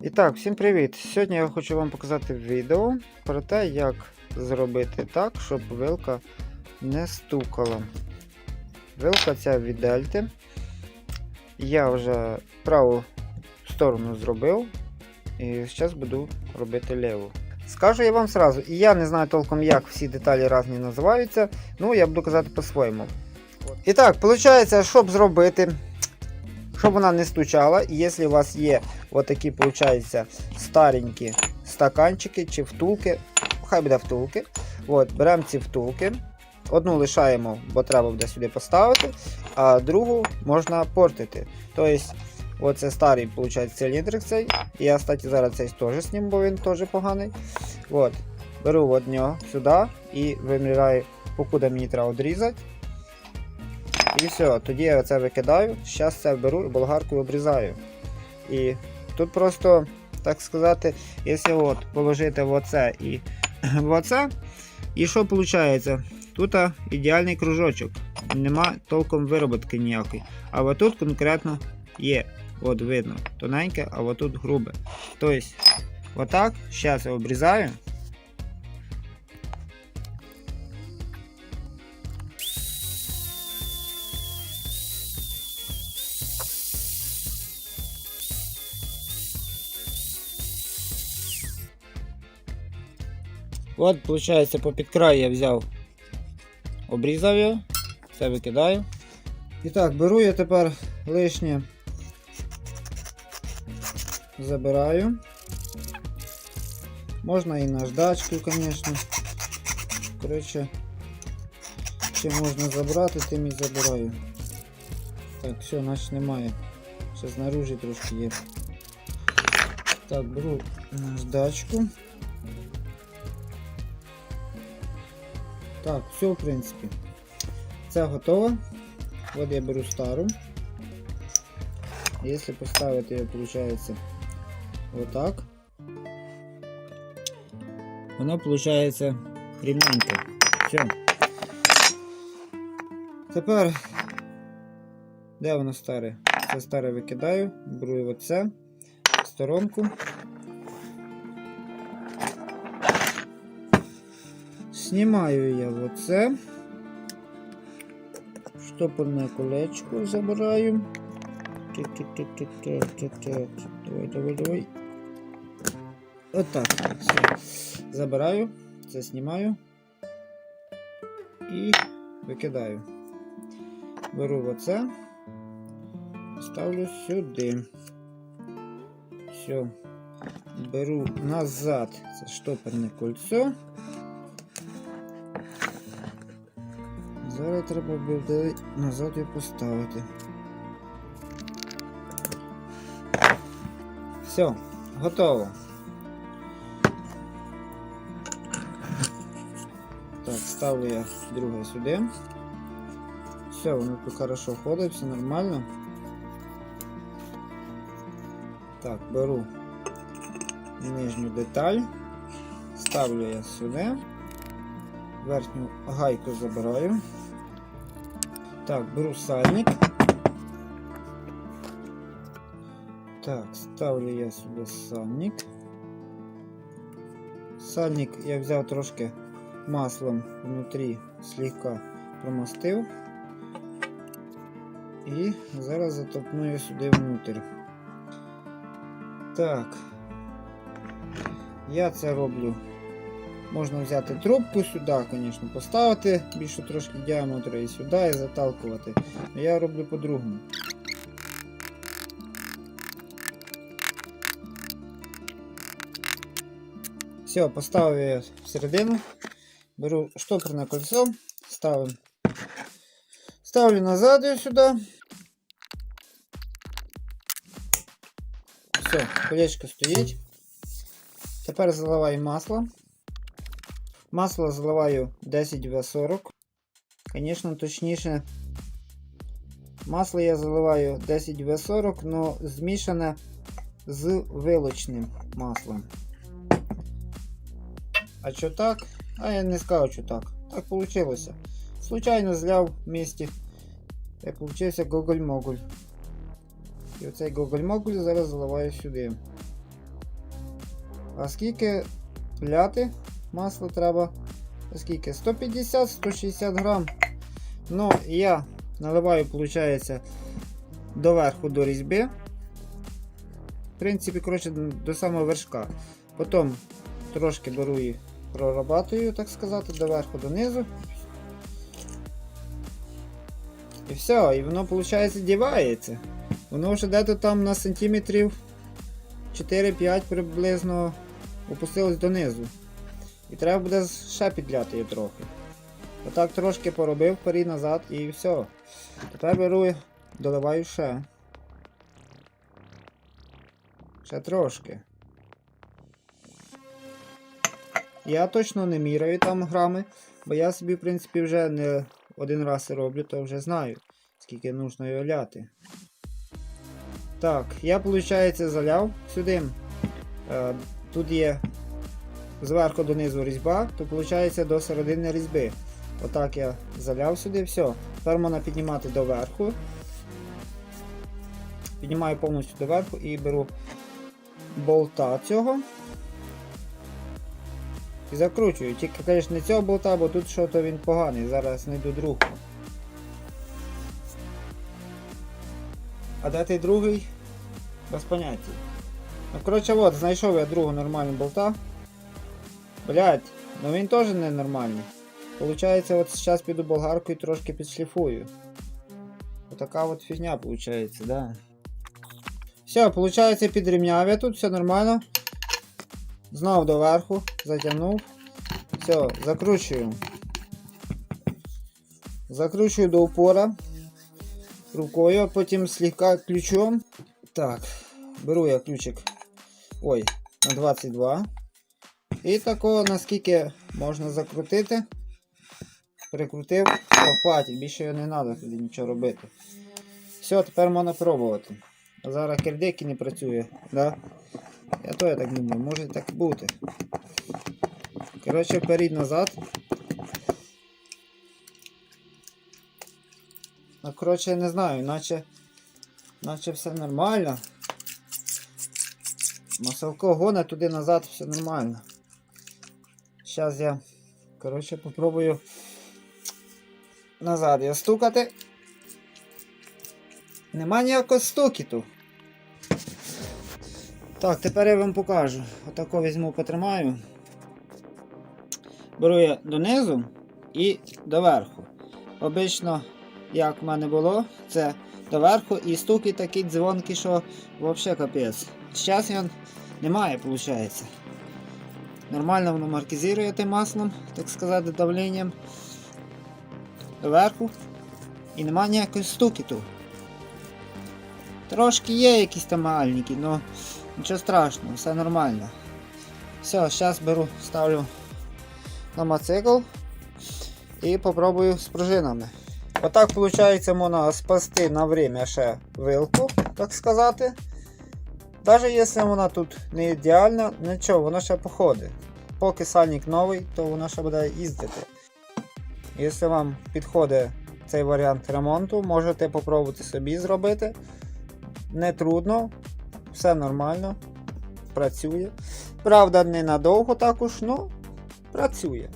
І так, всім привіт! Сьогодні я хочу вам показати відео про те, як зробити так, щоб вилка не стукала. Вилка ця від дельти. Я вже праву сторону зробив. І зараз буду робити ліву. Скажу я вам сразу, і я не знаю толком, як всі деталі різні називаються, ну я буду казати по-своєму. І так, виходить, щоб зробити, щоб вона не стучала, і якщо у вас є отакі, виходить, старенькі стаканчики чи втулки, хай буде втулки. От, беремо ці втулки, одну лишаємо, бо треба буде сюди поставити, а другу можна портити. Тобто, оце старий виходить, циліндрик цей. Я, кстати, зараз цей теж зніму, бо він теж поганий. От, беру от нього сюди і виміряю, покуди мені треба відрізати. І все, тоді я це викидаю. Зараз це беру і болгаркою обрізаю. І тут просто, так сказати, якщо от положити в оце і в оце, і що виходить? Тут ідеальний кружочок. Нема толком вироботки ніякої. А от тут конкретно є. От видно, тоненьке, а тут грубе. Тобто, отак, зараз я обрізаю. От, виходить, по підкраю я взяв, обрізав його, це викидаю. І так, беру я тепер лишнє, забираю. Можна і наждачку, звісно. Коротше, чим можна забрати, тим і забираю. Так, все, значить немає. Ще знаружі трошки є. Так, беру наждачку. Так, все, в принципі. Це готово. От я беру стару. Якщо поставити її, виходить, отак. Воно виходить рівненько. Все. Тепер, де воно старе? Це старе викидаю, беру оце в сторонку. Знімаю я оце. Штопорне колечко забираю. Давай, давай, давай. Отак. Все. Забираю, це знімаю і викидаю. Беру оце, ставлю сюди. Все. Беру назад це штопорне кольцо. Зараз треба буде назад його поставити. Все, готово. Так, ставлю я друге сюди. Все, воно тут хорошо ходить, все нормально. Так, беру нижню деталь, ставлю я сюди, верхню гайку забираю. Так, беру сальник. Так, ставлю я сюди сальник. Сальник я взяв трошки маслом внутрі слегка промастив. І зараз затопну я сюди внутрь. Так. Я це роблю. Можна взяти трубку сюди, звісно, поставити більше трошки діаметру і сюди і заталкувати. Я роблю по-другому. Все, поставив я всередину. Беру штопорне кольцо, ставим. Ставлю назад ее сюда. Все, колечко стоїть. Тепер заливаю масло. Масло заливаю 10 В40. Звісно, точніше. Масло я заливаю 10 В40, но змішане з вилочним маслом. А що так? А я не скажу, що так. Так вийшло. Случайно зляв в місті. І получився гоголь-моголь. І оцей гоголь-моголь зараз заливаю сюди. А скільки ляти масло треба? Скільки? 150-160 грам. Ну, я наливаю, виходить, доверху до різьби. В принципі, коротше, до самого вершка. Потім трошки беру і прорабатую, так сказати, доверху донизу. І все, і воно, виходить, дівається. Воно вже дето там на сантиметрів 4-5 приблизно опустилось донизу. І треба буде ще підляти її трохи. Отак трошки поробив вперед назад і все. Тепер беру і доливаю ще. Ще трошки. Я точно не міряю там грами, бо я собі, в принципі, вже не один раз роблю, то вже знаю, скільки нужно його ляти. Так, я, виходить, заляв сюди. Е, тут є зверху донизу різьба, то виходить до середини різьби. Отак я заляв сюди, все. Тепер можна піднімати доверху. Піднімаю повністю доверху і беру болта цього. І закручую. Тільки, звісно, не цього болта, бо тут що-то він поганий. Зараз знайду другу. А де той другий? Без поняття. Ну, коротше, от, знайшов я другу нормальну болта. Блять, ну він теж не нормальний. Получається, от зараз піду болгаркою і трошки підшліфую. Отака от фігня получається, да. Все, получається підрівняв я тут, все нормально. Знов доверху, затягнув. Все, закручую. Закручую до упора рукою, а потім слегка ключом. Так, беру я ключик. Ой, на 22. І такого наскільки можна закрутити. Прикрутив, О, хватить, більше його не треба туди нічого робити. Все, тепер можна пробувати. А зараз кердики не працює, да? Я то я так думаю, може так бути. Коротше, вперед назад. Ну, коротше, я не знаю, наче, наче все нормально. Масалко гоне туди назад, все нормально. Зараз я, коротше, попробую назад його стукати. Нема ніякого стукіту. Так, тепер я вам покажу. Отако візьму, потримаю. Беру я донизу і доверху. Обично, як в мене було, це доверху і стуки такі дзвонки, що взагалі капець. Зараз його немає, виходить. Нормально воно маркізує тим маслом, так сказати, давленням. Доверху. І немає ніякої стукіту. Трошки є якісь там мальники, але нічого страшного, все нормально. Все, зараз беру, ставлю на мотоцикл і попробую з пружинами. Отак, виходить, можна спасти на время ще вилку, так сказати. Навіть якщо вона тут не ідеальна, нічого, вона ще походить. Поки сальник новий, то вона ще буде їздити. Якщо вам підходить цей варіант ремонту, можете спробувати собі зробити. Не трудно, все нормально, працює. Правда, ненадовго також, але працює.